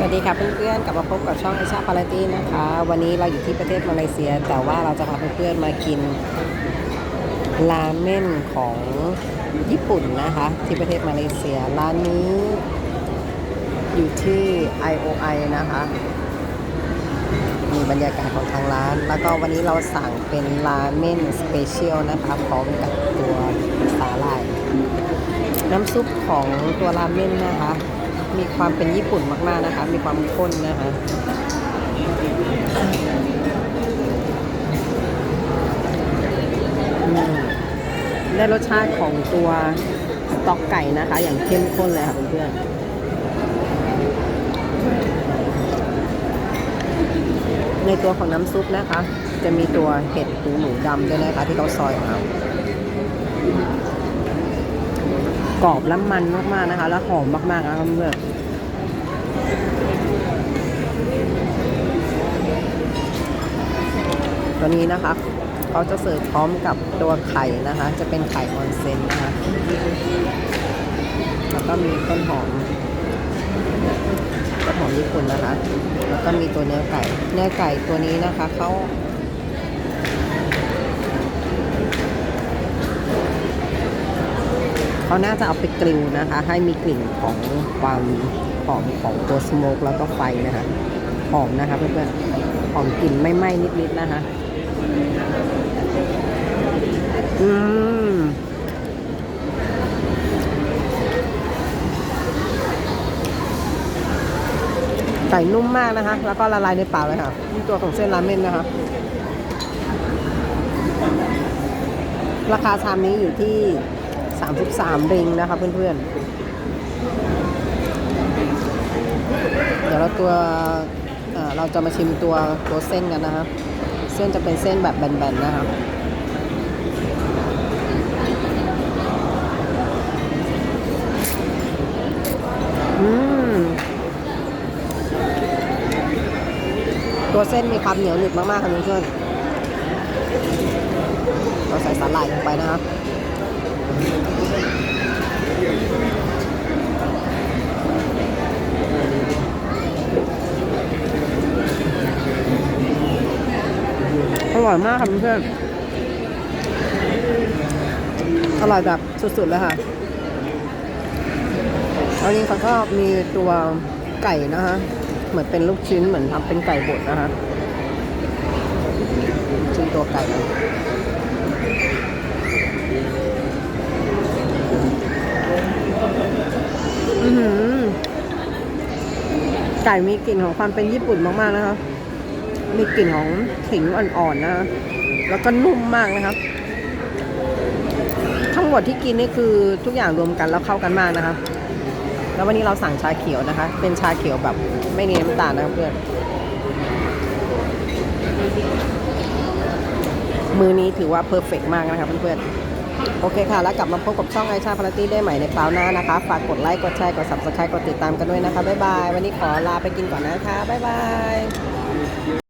สวัสดีค่ะเพื่อนๆกลับมาพบกับช่องไอชาพาราตี้นะคะ วันนี้เราอยู่ที่ประเทศมาเลเซีย แต่ว่าเราจะพาเพื่อนๆมากินราเม่นของญี่ปุ่นนะคะ ที่ประเทศมาเลเซียร้านนี้อยู่ที่ IOI นะคะมีบรรยากาศของทางร้าน แล้วก็วันนี้เราสั่งเป็นราเม่นสเปเชียลนะคะพร้อมกับตัวสาหร่าย น้ำซุปของตัวราเม่นนะคะ มีความเป็นญี่ปุ่นมากๆนะคะ มีความข้นนะคะได้รสชาติของตัวสต๊อกไก่นะคะ อย่างเข้มข้นเลยค่ะเพื่อนในตัวของน้ำซุปนะคะ จะมีตัวเห็ดหูหนูดำด้วยนะคะ ที่เราซอยมา กรอบและมันมากๆนะคะ แล้วหอมมากๆนะคะเพื่อนตัวนี้นะคะเขาจะเสิร์ฟพร้อมกับตัวไข่นะคะ จะเป็นไข่ออนเซ็นนะคะ แล้วก็มีต้นหอมต้นหอมญี่ปุ่นนะคะ แล้วก็มีตัวเนื้อไก่ เนื้อไก่ตัวนี้นะคะเขา เขาน่าจะเอาไปกริลนะคะ ให้มีกลิ่นของความหอมของตัวสโมกแล้วก็ไฟนะคะหอมนะคะเพื่อนๆหอมกลิ่นไม่ไหม้นิดๆนะคะอืมไก่นุ่มมากนะคะ แล้วก็ละลายในปากเลยค่ะนี่ตัวของเส้นราเมนนะคะ ราคาชามนี้อยู่ที่ 33 ริงนะคะเพื่อนๆ เดี๋ยวเราตัวเราจะมาชิมตัวตัวเส้นกันนะคะ เส้นจะเป็นเส้นแบบแบนๆ นะคะอืมตัวเส้นมีความเหนียวหนึบมากๆค่ะเพื่อนๆเราใส่สาหร่ายลงไปนะครับ อร่อยมากค่ะเพื่อนอร่อยแบบสุดๆเลยค่ะอันนี้เขาก็มีตัวไก่นะคะ เหมือนเป็นลูกชิ้นเหมือนทำเป็นไก่บดนะคะชิ้นตัวไก่นะ อือหือไก่มีกลิ่นของความเป็นญี่ปุ่นมากๆนะคะ มีกลิ่นของขิงอ่อนๆนะคะแล้วก็นุ่มมากนะครับ ทั้งหมดที่กินนี่คือทุกอย่างรวมกันแล้วเข้ากันมากนะคะ แล้ววันนี้เราสั่งชาเขียวนะคะ เป็นชาเขียวแบบไม่เน้นน้ำตาลนะครับเพื่อน มือนี้ถือว่าเพอร์เฟกมากนะคะเพื่อนๆ โอเคค่ะ แล้วกลับมาพบกับช่องไอชาพาราตี้ได้ใหม่ในคราวหน้านะคะ ฝากกดไลค์กดแชร์กด subscribe กดติดตามกันด้วยนะคะ บ๊ายบาย วันนี้ขอลาไปกินก่อนนะคะ บ๊ายบาย